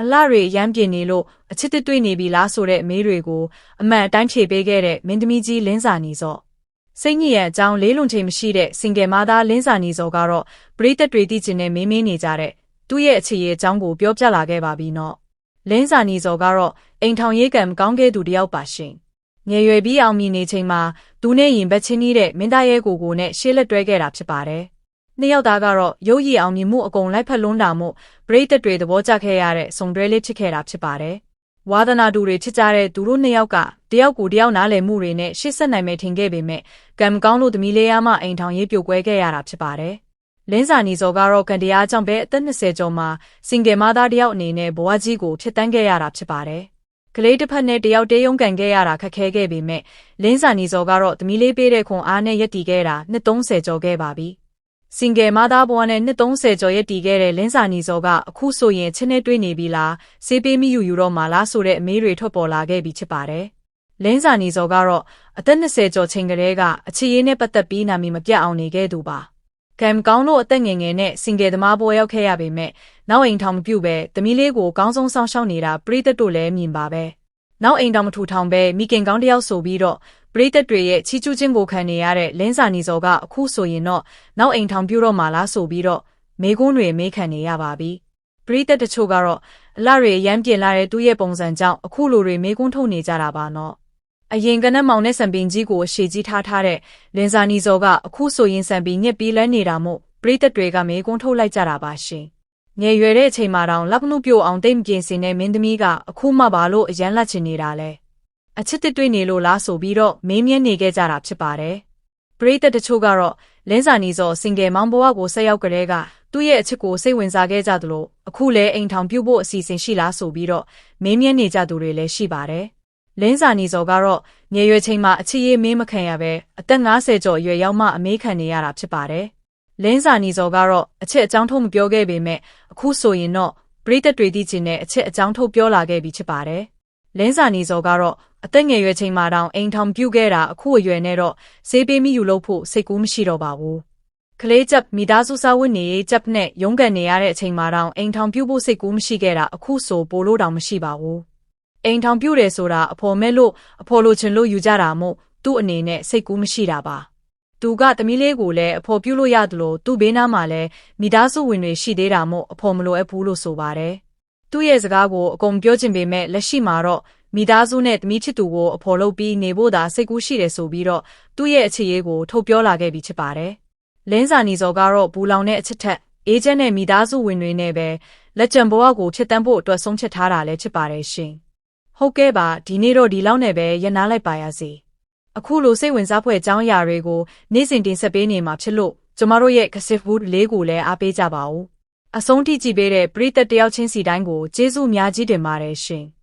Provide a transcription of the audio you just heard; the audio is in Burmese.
အလှတွေရမ်းပြင်းနေလို့အချစ်တစ်တွေ့နေပြီလားဆိုတဲ့အမေးတွေကိုအမှန်အတိုင်းဖြေပေးခဲ့တဲ့မင်းသမီးကြီးလင်းစာနီစောစိတ်ညစ်ရဲ့အကြောင်းလေးလွန်ချိန်မရှိတဲ့စင်ကယ်မသားလင်းစာနီစောကတော့ပရိသတ်တွေသိချင်တဲ့မင်းမင်းနေကြတဲ့သူ့ရဲ့အခြေရဲ့အကြောင်းကိုပြောပြလာခဲ့ပါပြီနော်လင်းစာနီစောကတော့အိမ်ထောင်ရေးကံမကောင်းခဲ့သူတယောက်ပါရှင်ငယ်ရွယ်ပြီးအောင်မြင်နေချိန်မှာသူနဲ့ရင်ဘက်ချင်းကြီးတဲ့မင်းသားရဲ့ကိုကိုနဲ့ရှေ့လက်တွဲခဲ့တာဖြစ်ပါတယ် နှစ်ယောက်သားကတော့ရုပ်ရည်အောင်မြင်မှုအကုန်လိုက်ဖက်လွန်းတာမို့ပရိသတ်တွေသဘောကျခဲ့ရတဲ့စုံတွဲလေးဖြစ်ခဲ့တာဖြစ်ပါတယ်။ဝါသနာတူတွေချစ်ကြတဲ့သူတို့နှစ်ယောက်ကတယောက်ကိုတယောက်နားလည်မှုတွေနဲ့ရှေ့ဆက်နိုင်မယ်ထင်ခဲ့ပေမဲ့ကံမကောင်းလို့သမီးလေးရမအိမ်ထောင်ရေးပြိုကွဲခဲ့ရတာဖြစ်ပါတယ်။လင်းစာနီစောကတော့ကန်တရားကြောင့်ပဲအသက်20ကျော်မှာစင်ကယ်မသားတယောက်အနေနဲ့ဘဝကြီးကိုဖြစ်တန်းခဲ့ရတာဖြစ်ပါတယ်။ကလေးတစ်ဖက်နဲ့တယောက်တည်းရုံးကန်ခဲ့ရတာခက်ခဲခဲ့ပေမဲ့လင်းစာနီစောကတော့သမီးလေးပေးတဲ့ခွန်အားနဲ့ရက်တည်ခဲ့တာနှစ်30ကျော်ခဲ့ပါပြီ။ စင်ကယ်မသားဘဝနဲ့နှစ်30ကျော်ရက်တည်ခဲ့တဲ့လင်းစာနီစောကအခုဆိုရင်ချင်းနဲ့တွေ့နေပြီလားစေးပေးမိယူယူတော့မှလားဆိုတဲ့အမေးတွေထွက်ပေါ်လာခဲ့ပြီဖြစ်ပါတယ်။လင်းစာနီစောကတော့အသက်20ကျော်ချိန်ကလေးကအချစ်ရေးနဲ့ပတ်သက်ပြီးနာမည်မပြတ်အောင်နေခဲ့သူပါ။ကံကောင်းလို့အသက်ငယ်ငယ်နဲ့စင်ကယ်သမားပေါ်ရောက်ခဲ့ရပေမဲ့နောက်အိမ်ထောင်မပြုတ်ပဲသမီးလေးကိုကောင်းဆုံးစောင့်ရှောက်နေတာပရိသတ်တို့လည်းမြင်ပါပဲ။နောက်အိမ်တောင်မထူထောင်ပဲမိခင်ကောင်းတယောက်ဆိုပြီးတော့ ပရိသတ်တွေရဲ့ချီးကျူးခြင်းကိုခံနေရတဲ့လင်းစာနီစော်ကအခုဆိုရင်တော့နောက်အိမ်ထောင်ပြုတော့မှလားဆိုပြီးတော့မေကွန်းတွေမေးခံနေရပါပြီပရိသတ်တချို့ကတော့အလှတွေရမ်းပြင်လာတဲ့သူ့ရဲ့ပုံစံကြောင့်အခုလိုတွေမေကွန်းထုတ်နေကြတာပါနော်အရင်ကနက်မောင်နဲ့စံပင်ကြီးကိုရှေ့ကြီးထားထားတဲ့လင်းစာနီစော်ကအခုဆိုရင်စံပင်ညက်ပြီးလဲနေတာမို့ပရိသတ်တွေကမေကွန်းထုတ်လိုက်ကြတာပါရှင်ငယ်ရွယ်တဲ့အချိန်မှာတောင်လက်ပနုပြို့အောင်တိတ်မပြင်စင်တဲ့မင်းသမီးကအခုမှဘာလို့အရန်လက်ချင်နေတာလဲ အချစ်တစ်တွေ့နေလို့လားဆိုပြီးတော့မေးမြန်းနေခဲ့ကြတာဖြစ်ပါတယ်။ပရိသတ်တချို့ကတော့လင်းစာနီစောစင်ကယ်မောင်ဘဝကိုဆက်ရောက်ကလေးကသူ့ရဲ့အချစ်ကိုစိတ်ဝင်စားခဲ့ကြသလိုအခုလည်းအိမ်ထောင်ပြုတ်ဖို့အစီအစဉ်ရှိလားဆိုပြီးတော့မေးမြန်းနေကြသူတွေလည်းရှိပါတယ်။လင်းစာနီစောကတော့ငယ်ရွယ်ချိန်မှာအချစ်ရေးမေးမခံရပဲအသက်50ကျော်အရွယ်ရောက်မှအမေးခံနေရတာဖြစ်ပါတယ်။လင်းစာနီစောကတော့အချစ်အကြောင်းထုတ်မပြောခဲ့ပေမဲ့အခုဆိုရင်တော့ပရိသတ်တွေသိချင်တဲ့အချစ်အကြောင်းထုတ်ပြောလာခဲ့ပြီဖြစ်ပါတယ်။လင်းစာနီစောကတော့ အသက်ငယ်ရွယ်ချိန်မှာတောင်အိမ်ထောင်ပြုတ်ခဲ့တာအခုအရွယ်နဲ့တော့ဈေးပေးမိယူလို့ဖို့စိတ်ကူးမရှိတော့ပါဘူး။ကလေး chấp မိသားစုစားဝတ်နေရေး chấp နဲ့ရုန်းကန်နေရတဲ့အချိန်မှာတောင်အိမ်ထောင်ပြုတ်ဖို့စိတ်ကူးမရှိခဲ့တာအခုဆိုပိုလို့တောင်မရှိပါဘူး။အိမ်ထောင်ပြုတ်တယ်ဆိုတာအဖော်မဲ့လို့အဖော်လိုချင်လို့ယူကြတာမို့သူ့အနေနဲ့စိတ်ကူးမရှိတာပါ။သူကသမီးလေးကိုလည်းအဖော်ပြုတ်လို့ရတယ်လို့သူ့ဘေးနားမှာလည်းမိသားစုဝင်တွေရှိသေးတာမို့အဖော်မလိုအပ်ဘူးလို့ဆိုပါတယ်။သူ့ရဲ့စကားကိုအကုန်ပြောချင်ပေမဲ့လက်ရှိမှာတော့ မိသားစုနဲ့သမီးချစ်သူကိုအဖော်လုပ်ပြီးနေဖို့သာစိတ်ကူးရှိတယ်ဆိုပြီးတော့သူ့ရဲ့အခြေရေးကိုထုတ်ပြောလာခဲ့ပြီးဖြစ်ပါတယ်။လင်းစာနီစောကတော့ဘူလောင်တဲ့အချစ်ထက်အေဂျင့်နဲ့မိသားစုဝင်တွေနဲ့ပဲလက်ကျန်ဘဝကိုချစ်တမ်းဖို့အတွက်ဆုံးဖြတ်ထားတာလည်းဖြစ်ပါတယ်ရှင်။ဟုတ်ကဲ့ပါဒီနေ့တော့ဒီလောက်နဲ့ပဲရနာလိုက်ပါရစေ။အခုလိုစိတ်ဝင်စားဖွယ်အကြောင်းအရာတွေကိုနေ့စဉ်တင်ဆက်ပေးနေမှာဖြစ်လို့ကျမတို့ရဲ့ Cassette Wood လေးကိုလည်းအားပေးကြပါဦး။အဆုံးထိကြည့်ပေးတဲ့ပရိသတ်တယောက်ချင်းစီတိုင်းကိုကျေးဇူးများကြီးတင်ပါတယ်ရှင်။